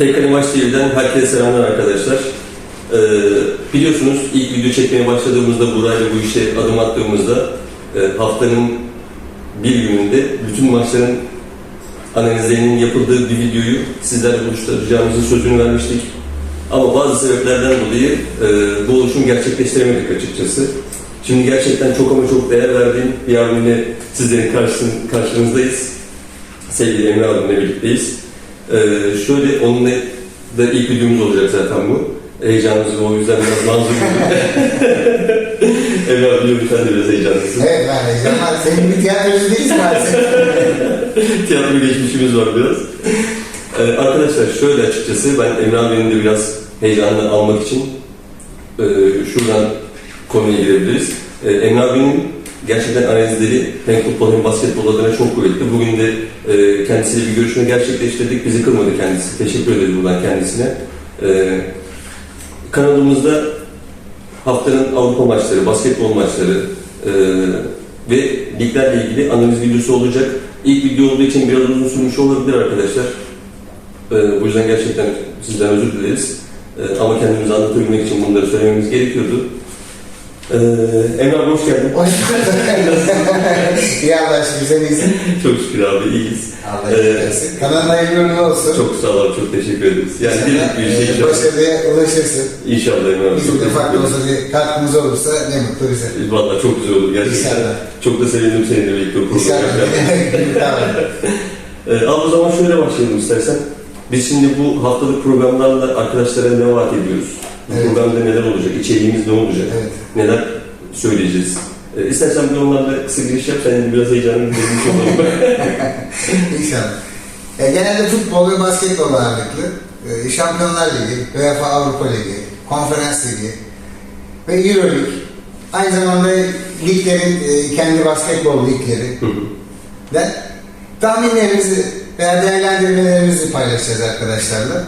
Tekkale Maç TV'den herkese selamlar arkadaşlar. Ee, biliyorsunuz ilk video çekmeye başladığımızda burayla bu işe adım attığımızda e, haftanın bir gününde bütün maçların analizlerinin yapıldığı bir videoyu sizlerle buluşturacağımızın sözünü vermiştik. Ama bazı sebeplerden dolayı e, bu oluşumu gerçekleştiremedik açıkçası. Şimdi gerçekten çok ama çok değer verdiğim bir abimle sizlerin karşınızdayız. Sevgili Emre abimle birlikteyiz. Ee, şöyle onunla da ilk videomuz olacak zaten bu. Heyecanımız o yüzden biraz nazlı Emre abi biliyorum sen de biraz heyecanlısın. Evet ben heyecanlar. Senin bir tiyatrocu değilsin maalesef. Tiyatro geçmişimiz var biraz. Ee, arkadaşlar şöyle açıkçası ben Emre abinin de biraz heyecanını almak için e, şuradan konuya girebiliriz. E, Emre abinin gerçekten analizleri hem futbol basketbol adına çok kuvvetli. Bugün de e, kendisiyle bir görüşme gerçekleştirdik. Bizi kırmadı kendisi. Teşekkür ederiz buradan kendisine. E, kanalımızda haftanın Avrupa maçları, basketbol maçları e, ve liglerle ilgili analiz videosu olacak. İlk video olduğu için biraz uzun sürmüş olabilir arkadaşlar. E, bu yüzden gerçekten sizden özür dileriz. E, ama kendimizi anlatabilmek için bunları söylememiz gerekiyordu. E, Emre abi hoş geldin. Hoş İyi Allah aşkına güzel iyisin. Çok şükür abi iyiyiz. Allah Ee, iyilik versin. Kanalına hayırlı uğurlu olsun. Çok sağ ol abi, çok teşekkür ederiz. Yani dedik bir şey inşallah. Başarıya ulaşırsın. İnşallah Emre abi. Bizim de farklı olsa bir katkımız olursa ne mutlu bize. Valla çok güzel oldu gerçekten. İnşallah. Çok da sevindim seninle birlikte o programı İnşallah. tamam. Ee, abi o zaman şöyle başlayalım istersen. Biz şimdi bu haftalık programlarla arkadaşlara ne vaat ediyoruz? Bu Evet. programda neler olacak? İçeriğimiz ne olacak? Evet. Neler söyleyeceğiz? Ee, istersen bir onlarla kısa giriş yap. Sen biraz heyecanlı bir olalım. İnşallah. E, genelde futbol ve basketbol ağırlıklı. E, Şampiyonlar Ligi, UEFA Avrupa Ligi, Konferans Ligi ve Euro Lig. Aynı zamanda liglerin e, kendi basketbol ligleri. Hı hı. Ben tahminlerimizi veya değerlendirmelerimizi paylaşacağız arkadaşlarla.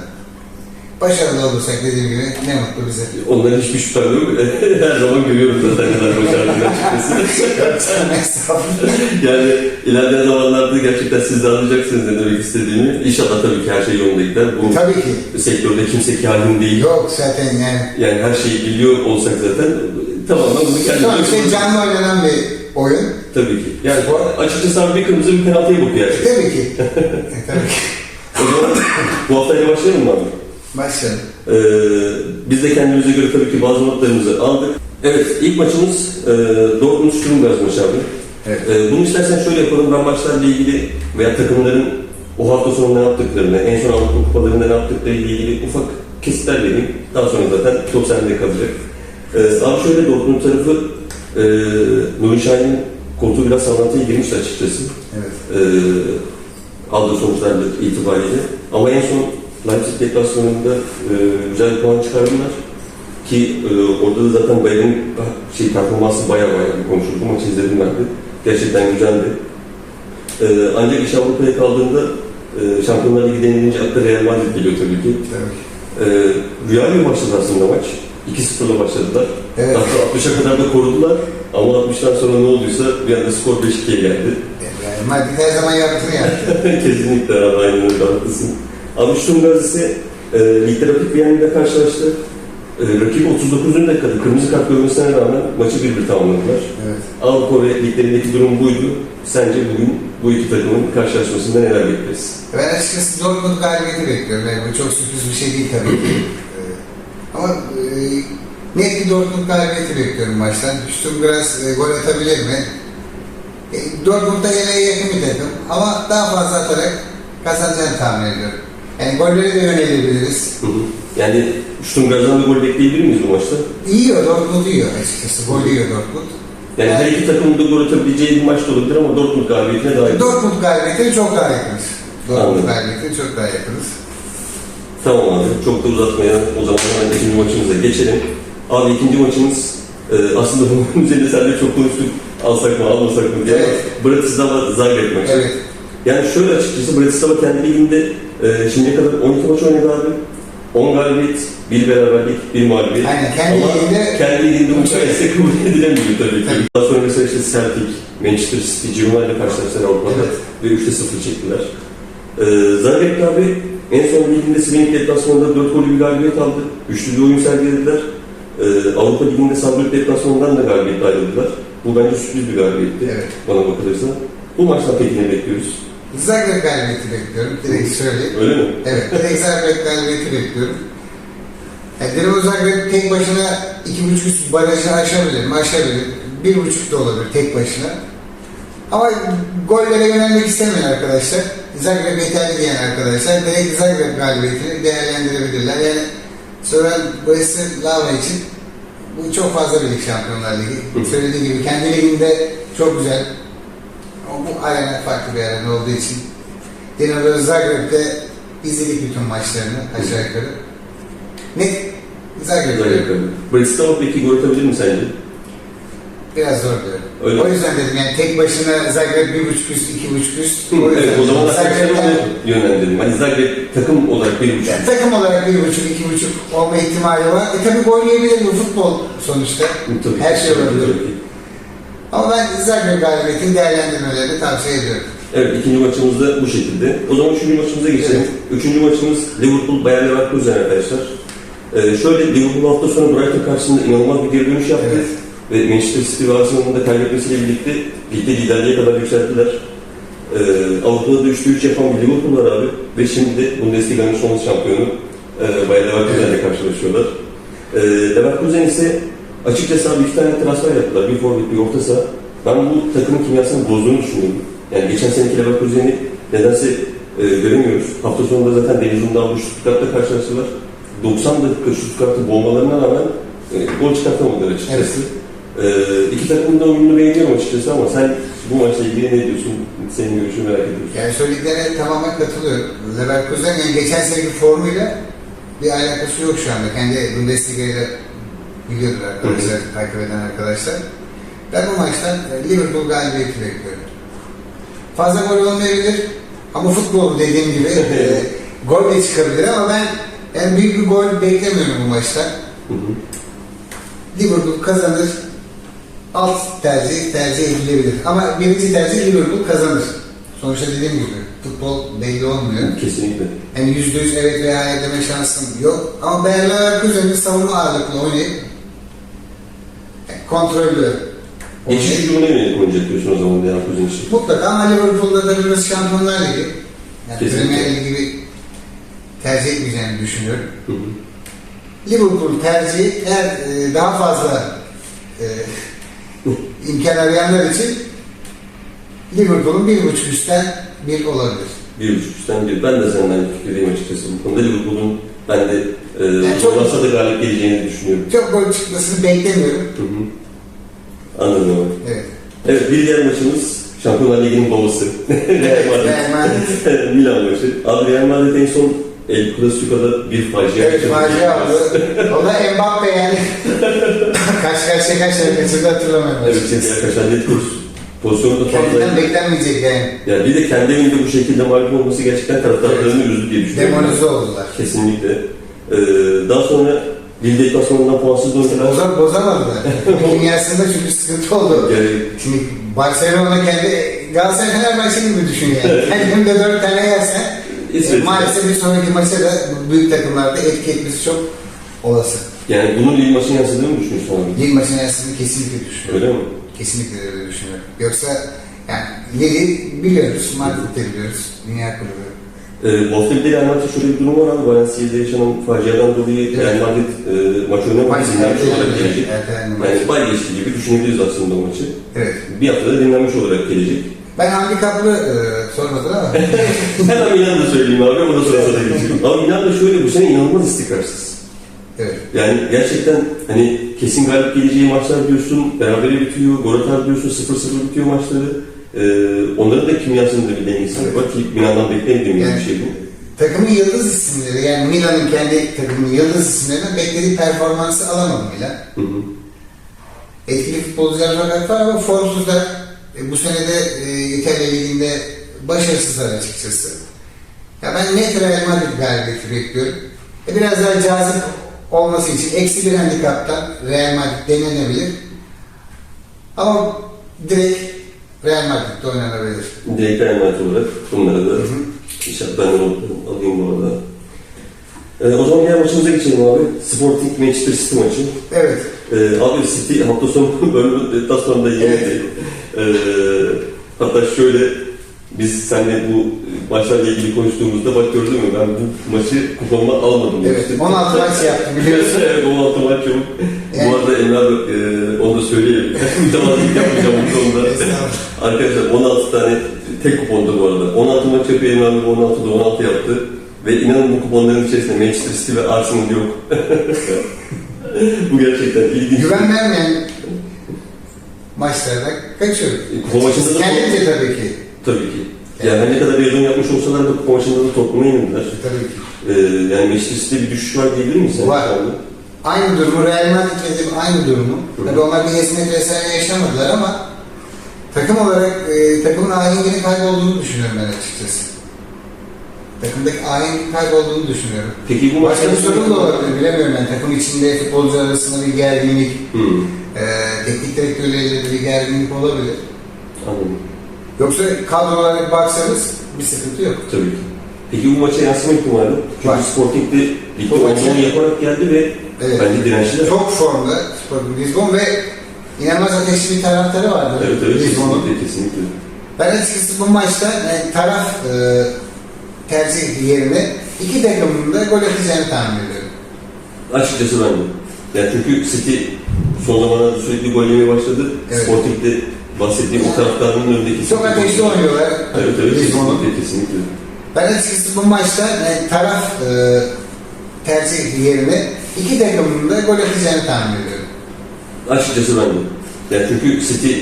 Başarılı olursak dediğim gibi ne mutlu bize. Onların hiçbir şüphem yok. Her zaman görüyoruz zaten kadar açıkçası. Estağfurullah. yani ilerleyen zamanlarda gerçekten siz de anlayacaksınız ne demek istediğimi. İnşallah tabii ki her şey yolunda gider. Bu Tabii ki. sektörde kimse kahin değil. Yok zaten yani. Yani her şeyi biliyor olsak zaten tamamen bunu kendimiz şey canlı oynanan bir oyun. Tabii ki. Yani açıkçası abi bir kırmızı bir penaltıya bakıyor her şey. Tabii ki. E, Tabii ki. O zaman bu haftayla başlayalım mı abi? Başlayalım. Ee, biz de kendimize göre tabii ki bazı notlarımızı aldık. Evet, ilk maçımız e, Dortmund Stuttgart maçı abi. Evet. E, bunu istersen şöyle yapalım, ben maçlarla ilgili veya takımların o hafta sonu ne yaptıklarını, en son Avrupa kupalarında ne yaptıkları ile ilgili ufak kesitler vereyim. Daha sonra zaten top sende kalacak. E, abi şöyle Dortmund tarafı e, Nuri Şahin'in koltuğu biraz sallantıya girmişti açıkçası. Evet. E, aldığı sonuçlarla itibariyle. Ama en son Leipzig deplasmanında e, güzel bir puan çıkardılar. Ki e, orada da zaten Bayern'in şey, performansı baya baya bir konuşuldu. Maçı izledim ben de. Gerçekten güzeldi. E, ancak iş Avrupa'ya kaldığında e, Şampiyonlar Ligi denilince akla Real Madrid geliyor tabii ki. Ki. E, rüya gibi başladı aslında maç. 2-0'la başladılar. Evet. Hatta 60'a kadar da korudular. Ama 60'tan sonra ne olduysa bir anda skor 5-2'ye geldi. Yani Madrid her zaman yaptığını yaptı. Kesinlikle abi aynen öyle haklısın. Stuttgart ise e, ligde rakip Viyana'yla karşılaştı. E, rakip 39. dakikada kırmızı kart görmesine rağmen maçı 1-1 tamamladılar. Evet. Avrupa ve liglerindeki durum buydu. Sence bugün bu iki takımın karşılaşmasında neler bekleriz? Ben açıkçası Dortmund galibiyeti bekliyorum. Yani bu çok sürpriz bir şey değil tabii ki. Ee, Ama e, net bir Dortmund galibiyeti bekliyorum maçtan. Stuttgart e, gol atabilir mi? E, Dortmund da yine yakın bir takım. Ama daha fazla atarak kazanacağını tahmin ediyorum. Yani golleri de yönelebiliriz. Hı hı. Yani Stuttgart'dan bir gol bekleyebilir miyiz bu maçta? Yiyor, Dortmund yiyor açıkçası. Gol yiyor Dortmund. Yani her iki takımın da gol atabileceği bir maç da olabilir ama Dortmund galibiyetine daha iyi. Dortmund galibiyetine çok daha yakınız. Dortmund galibiyetine çok daha yakınız. Tamam abi. Çok da uzatmayalım. O zaman hemen ikinci maçımıza geçelim. Abi ikinci maçımız e, aslında bunun üzerinde seninle çok konuştuk. Alsak mı almasak mı diye. Evet. Bratislava Zagreb maçı. Evet. Yani şöyle açıkçası Bratislava kendi liginde e, şimdiye kadar 12 maç oynadı abi. 10 galibiyet, bir beraberlik, bir mağlubiyet. Aynen, kendi Ama liginde- kendi liginde bu sayısı kabul edilemiyor tabii ki. Tabii. Daha sonra mesela işte Celtic, Manchester City, Girona ile karşılaştılar Avrupa'da Evet. ve 3'te 0 çektiler. E, Zagreb abi En son liginde Svennik deplasmanında 4 gollü bir galibiyet aldı. Güçlü bir oyun sergilediler. Ee, Avrupa Ligi'nde Saarbrück deplasmanından da galibiyetle ayrıldılar. Bu bence sürpriz bir galibiyetti Evet. bana bakılırsa. Bu maçtan peki ne bekliyoruz? Zagreb galibiyeti bekliyorum. Direkt söyleyeyim. Öyle mi? Evet, direkt Zagreb galibiyeti bekliyorum. Yani Dinamo Zagreb tek başına iki buçuk üst barajı aşabilir mi? Aşabilir. Bir buçuk da olabilir tek başına. Ama gollere yönelmek istemeyen arkadaşlar, Zagreb yeterli diyen arkadaşlar direkt Zagreb galibiyetini değerlendirebilirler. Yani Sören Bratislava için bu çok fazla bir lig Şampiyonlar Ligi. Hı. Söylediğim gibi kendi liginde çok güzel. Ama bu arena farklı bir arena olduğu için Dinamo Zagreb'de izledik bütün maçlarını aşağı yukarı. Net Zagreb Zagreb diyorum. Bratislava peki gol atabilir mi sence? Biraz zor diyorum. Öyle o yüzden dedim yani tek başına Zagreb bir buçuk üst, iki buçuk üst. O evet, o zaman Zagreb'den- yönlendirelim. Hani Zagreb takım olarak bir buçuk. Yani takım olarak bir buçuk, iki buçuk olma ihtimali var. E tabi gol yiyebilir bu futbol sonuçta. Tabii, Her şey olabilir. tabii. Ama ben Zagreb galibiyetini değerlendirmelerini tavsiye ediyorum. Evet ikinci maçımız da bu şekilde. O zaman üçüncü maçımıza geçelim. Evet. Üçüncü maçımız Liverpool Bayer Leverkusen arkadaşlar. Ee, şöyle Liverpool hafta sonu Brighton karşısında inanılmaz bir geri dönüş yaptı. Evet. Ve Manchester City ve Arsenal'ın da kaybetmesiyle birlikte ligde liderliğe kadar yükselttiler. Ee, Avrupa'da da 3'te 3 yapan bir Liverpool var abi. Ve şimdi de Bundesliga'nın son şampiyonu e, Bayer Leverkusen'le karşılaşıyorlar. Ee, Leverkusen ise açıkçası abi iki tane transfer yaptılar. Bir forvet bir orta saha. Ben bu takımın kimyasını bozduğunu düşünüyorum. Yani geçen seneki Leverkusen'i nedense e, göremiyoruz. Hafta sonunda zaten Deniz Undağ'la Stuttgart'la karşılaştılar. 90 dakika Stuttgart'ı boğmalarına rağmen e, gol çıkartamadılar açıkçası. E, iki takımın da oyununu beğeniyorum açıkçası ama sen bu maçla ilgili ne diyorsun? Senin görüşünü merak ediyorum. Yani söylediklerine tamamen katılıyorum. Leverkusen yani geçen seneki formuyla bir alakası yok şu anda. Kendi Bundesliga ile biliyordur arkadaşlar, takip eden arkadaşlar. Ben bu maçtan e, Liverpool galibiyeti bekliyorum. Fazla gol olmayabilir ama futbol dediğim gibi e, gol de çıkabilir ama ben yani büyük bir gol beklemiyorum bu maçtan. Hı hı. Liverpool kazanır. Alt tercih tercih edilebilir. Ama birinci tercih Liverpool kazanır. Sonuçta dediğim gibi futbol belli olmuyor. Kesinlikle. Yani yüzde yüz evet veya hayır deme şansım yok. Ama Bayer Leverkusen'in savunma ağırlıklı oynayıp yani kontrollü Geçiş hücumuna yönelik oynayacak diyorsun o zaman Leverkusen için. mutlaka ama Liverpool'da da biraz Şampiyonlar Ligi. Yani. Premier Ligi gibi tercih etmeyeceğini düşünüyorum. Hı hı. Liverpool tercihi eğer e, daha fazla imkan arayanlar için Liverpool'un bir buçuk üstten bir olabilir. Bir buçuk üstten bir. Ben de senden fikirdeyim açıkçası bu konuda. Liverpool'un ben de e, Yani çok- zorlansa da galip geleceğini düşünüyorum. Çok gol çıkmasını beklemiyorum. Hı hı. Anladım. Evet. Evet bir diğer maçımız Şampiyonlar Ligi'nin babası. Real Madrid. Real Madrid. Milan maçı. Abi Real Madrid en son El Clasico'da bir facia Evet, facia aldı. O da Mbappe yani. kaç kaç kaç kaç kaçırdı hatırlamıyorum. Evet, şimdi arkadaşlar net kurs. Pozisyonu da Kendinden fazla. beklenmeyecek yani. Yani bir de kendi evinde bu şekilde mağlup olması gerçekten taraftarlarını üzdü diye düşünüyorum. Demonize oldular. Kesinlikle. Ee, daha sonra Lille deplasmanından puansız döndüler. Boza, bozamadılar. Kimyasında çünkü sıkıntı oldu. Yani Şimdi Barcelona kendi Galatasaray Fenerbahçe gibi düşün yani. Günde dört tane yersen İsveç. e, maalesef bir sonraki maça da büyük takımlarda etki etmesi çok olası. Yani bunun Lille maçına yansıdığını mı düşünüyorsun abi? Lig maçın yersini kesinlikle düşünüyorum. Öyle mi? Kesinlikle öyle düşünüyorum. Yoksa yani Ligi biliyoruz, Madrid'de biliyoruz, Dünya Kulübü. Bu hafta bir de Real Madrid'de şöyle bir durum var abi. Valencia'da yaşanan faciadan dolayı Evet. Real Madrid e, maç oynamak için dinlenmiş olarak gelecek. Yani bay geçti gibi düşünebiliriz aslında o maçı. Evet. Bir haftada dinlenmiş olarak gelecek. Ben handikaplı e, sormadım ama Hemen Milan'da söyleyeyim abi ama da sonrasında geçeyim. Abi Milan da şöyle bu sene inanılmaz istikrarsız. evet. Yani gerçekten hani kesin galip geleceği maçlar diyorsun, berabere bitiyor, gol atar diyorsun, 0-0 bitiyor maçları. Ee, onların da kimyasının da bir dengesi Evet. var ki Milan'dan beklemediğim Yani- bir şey bu. Takımın yıldız isimleri yani Milan'ın kendi takımının yıldız isimlerinden beklediği performansı alamadı Milan. Hı hı. Etkili futbolcular var ama formsuzlar e, bu sene de e, İtalya Ligi'nde başarısızlar açıkçası. Ya ben net Real Madrid galibiyeti bekliyorum. E, biraz daha cazip olması için eksi bir handikaptan Real Madrid denenebilir. Ama direkt Real Madrid'de oynanabilir. Direkt Real Madrid olarak bunlara da. İnşallah ben de alayım bu arada. Ee, o zaman diğer maçımıza geçelim abi. Sporting Manchester City maçı. Evet. Ee, abi City hafta sonu bölüm deplasmanında yenildi. Ee, hatta şöyle biz seninle bu maçlarla ilgili konuştuğumuzda bak gördün mü ben bu maçı kupamı almadım. Evet, demiştim. 16 maç yaptım biliyorsun. evet 16 maç yok. Yani- Bu arada Emre abi e, onu da söyleyelim. Mütevazılık yapmayacağım bu konuda. Arkadaşlar 16 tane tek kuponda bu arada. 16 maç yapıyor Emre abi 16'da 16 yaptı. Ve inanın bu kuponların içerisinde Manchester City ve Arsenal yok. bu gerçekten ilginç. Güven vermeyen maçlarda kaçıyoruz. Kupa maçında da Kendince tabii ki. Tabii ki. Yani her ne kadar bir yazın yapmış olsalar da kupa maçında da topluma yenildiler. Tabii ki. Ee, yani Manchester City'de bir düşüş var diyebilir miyiz? sen Var. anda? Aynı durumu Real Madrid'le de aynı durumu. Hı. Tabii onlar bir hizmet vesaire yaşamadılar ama takım olarak e, takımın ahenginin kaybolduğunu düşünüyorum ben açıkçası. Takımdaki ahengin kaybolduğunu düşünüyorum. Peki bu Başka bir maçta sorun da olabilir bilemiyorum ben. Takım içinde futbolcular arasında bir gerginlik, Hmm, e, teknik direktörleriyle de bir gerginlik olabilir. anladım. Yoksa kadro olarak baksanız bir sıkıntı yok. Tabii ki. Peki bu maça yansıma ihtimali? Çünkü Var. Sporting de ligde Bu maçı- oyununu yaparak geldi ve Evet. bence dirençliler. Çok formda Sporting Lisbon ve inanılmaz ateşli bir taraftarı vardı Evet evet Lisbon'un. kesinlikle kesinlikle. Ben açıkçası bu maçta e, taraf e, tercih yerine iki takımın da gol atacağını tahmin ediyorum. Açıkçası ben de. Yani çünkü City son zamanlarda sürekli gol yemeye başladı. Evet. Sporting'de bahsettiğim o taraftarının önündeki... Çok ateşli oynuyorlar Evet evet kesinlikle kesinlikle. Ben açıkçası bu maçta e, taraf e, tercih yerine iki takımın da gol atacağını tahmin ediyorum. Açıkçası ben de. Yani çünkü City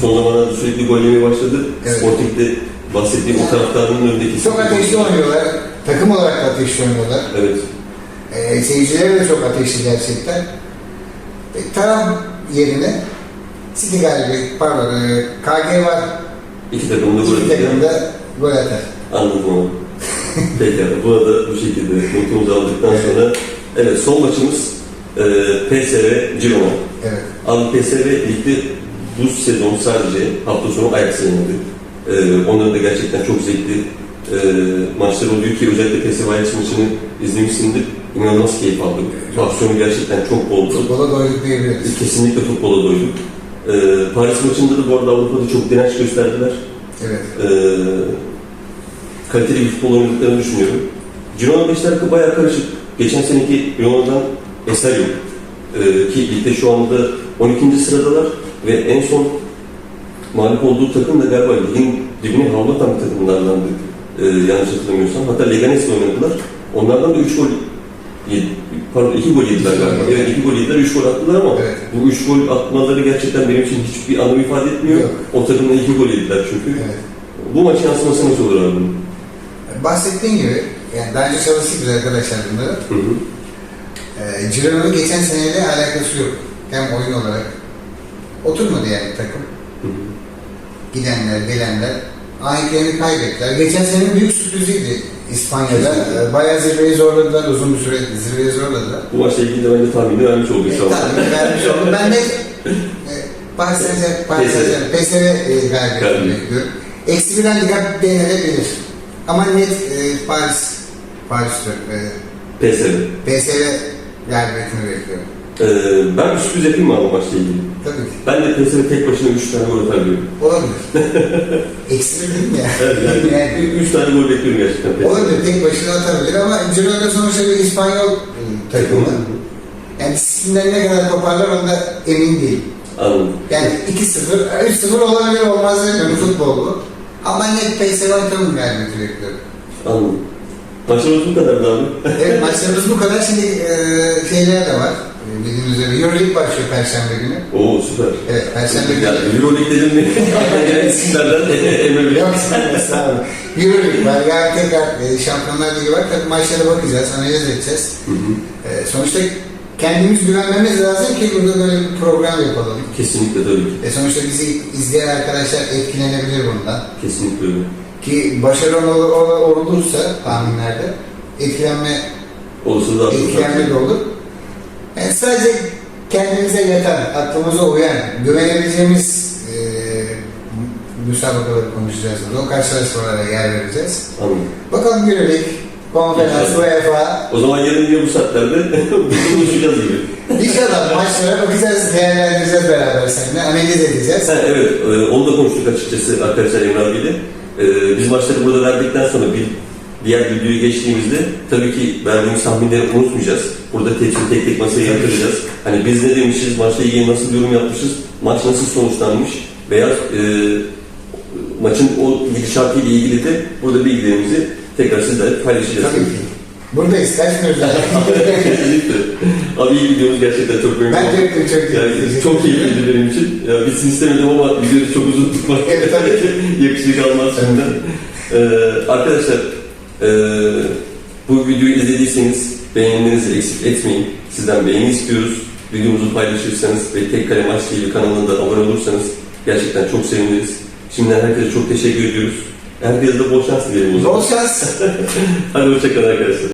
son zamanlarda sürekli gol yemeye başladı. Evet. Sporting'de bahsettiğim o taraftarının önündeki... Çok ateşli oynuyorlar. Takım olarak da ateşli oynuyorlar. Evet. E, seyircileri de çok ateşli gerçekten. E, taraf yerine City galibi, pardon, e, KG var. İki takım da gol İki atıyor. takım da gol atar. Anladım onu. Pekala. Bu arada bu şekilde notumuzu aldıktan sonra evet son maçımız e, PSV Girona. Evet. Abi PSV ligde bu sezon sadece hafta sonu Ajax'ı yenildi. E, onların da gerçekten çok zevkli e, maçlar oluyor ki özellikle PSV Ajax maçını izlemişsindir. İnanılmaz keyif aldım. Aksiyonu gerçekten çok boldu. Futbola doyduk diyebiliriz. Kesinlikle futbola doyduk. E, Paris maçında da bu arada Avrupa'da çok direnç gösterdiler Evet. e, kaliteli bir futbol oynadıklarını düşünüyorum. Girona Beşiktaş'ı bayağı karışık. Geçen seneki Girona'dan eser yok. E, ki ligde şu anda 12. sıradalar ve en son mağlup olduğu takım da galiba ligin dibine havlatan bir takımlardandı. E, yanlış hatırlamıyorsam. Hatta Leganes'le oynadılar. Onlardan da 3 gol yedi, pardon 2 gol yediler galiba. Evet 2 gol yediler, 3 gol attılar ama Evet. bu 3 gol atmaları gerçekten benim için hiçbir anlam ifade etmiyor. Yok. O takımda 2 gol yediler çünkü. Evet. Bu maçın yansıması nasıl olur abi? bunun? Bahsettiğin gibi, yani daha önce çalıştık biz arkadaşlar bunları. Hı hı. Ee, Girona'nın geçen seneyle alakası yok. Hem oyun olarak. Oturmadı yani takım. Hı hı. Gidenler, gelenler ahenklerini kaybettiler. Geçen sene büyük sürpriziydi İspanya'da. Ee, Bayağı zirveyi zorladılar, uzun bir süre zirveyi zorladılar. Bu maçla ilgili de bence tahmini vermiş olduk an. Tabii vermiş oldum. Ben de e, Paris Saint-Germain, PSV e, Galibiyet. bekliyorum. Eksi bir handikap denilebilir. Ama net e, Paris, Paris e, PSV. PSV galibiyetini bekliyorum. Ee, ben bir sürpriz yapayım mı abi maçla ilgili? Tabii ki. Ben de PSV tek başına 3 tane gol atar diyorum. Olabilir. Bir değil mi ya? Evet, yani 3 tane gol bekliyorum gerçekten PSV. Olabilir. Tek başına atabilir ama Girona sonuçta bir İspanyol e, takımı. Yani disiplinden ne kadar toparlar onda emin değilim. Anladım. Yani 2-0, 3-0 olabilir olmaz demiyorum futbol bu. Ama net PSV takımı galibiyeti bekliyorum. Anladım. Maçımız bu kadardı abi. Evet maçlarımız bu kadar. Şimdi e, şeyler de var. Bildiğiniz üzere Euroleague başlıyor Perşembe günü. Oo süper. Evet Perşembe günü. Euroleague dedim mi? Gelen isimlerden Emre Bey. Yok sağ olun. Euroleague var. Yani tekrar e, Şampiyonlar Ligi var. Tabii maçlara bakacağız, analiz edeceğiz. Hı hı. E, sonuçta kendimiz güvenmemiz lazım ki burada böyle bir program yapalım. Kesinlikle tabii ki. E, sonuçta bizi izleyen arkadaşlar etkilenebilir bundan. Kesinlikle öyle. Ki başarılı ol- ol- olursa tahminlerde etkilenme, Olursa da etkilenme de olur. Yani sadece kendimize yatan, aklımıza uyan, güvenebileceğimiz e, müsabakaları konuşacağız burada. O karşılaşmalara yer vereceğiz. Anladım. Bakalım Euroleague, konferans. UEFA. O zaman yarın yine bu saatlerde buluşacağız gibi. İnşallah maçlara bakacağız, değerlendireceğiz beraber seninle, analiz edeceğiz. Ha, evet, e, onu da konuştuk açıkçası arkadaşlar Emre abiyle. E, biz maçları burada verdikten sonra bir diğer videoyu geçtiğimizde tabii ki verdiğimiz tahminleri unutmayacağız. Burada tepsi tek tek masaya yatıracağız. Hani biz ne demişiz, maçla ilgili nasıl yorum yapmışız, maç nasıl sonuçlanmış veya e, maçın o gidişatıyla ilgili de burada bilgilerimizi tekrar sizlerle paylaşacağız. Tabii ki. Buradayız, zaten. Kesinlikle. Abi iyi videomuz gerçekten çok memnun Ben oldum. çok çok Yani çok keyifliydi benim için. Ya bitsin istemedim ama videoyu çok uzun tutmak Evet, tabii yakışık almaz şimdiden. Ee, arkadaşlar ee, bu videoyu izlediyseniz beğenilerinizi eksik etmeyin. Sizden beğeni istiyoruz. Videomuzu paylaşırsanız ve Tek Kale Maç TV kanalına da abone olursanız gerçekten çok seviniriz. Şimdiden herkese çok teşekkür ediyoruz. Herkese de bol şans dilerim o zaman. Bol şans. Hadi hoşçakalın arkadaşlar.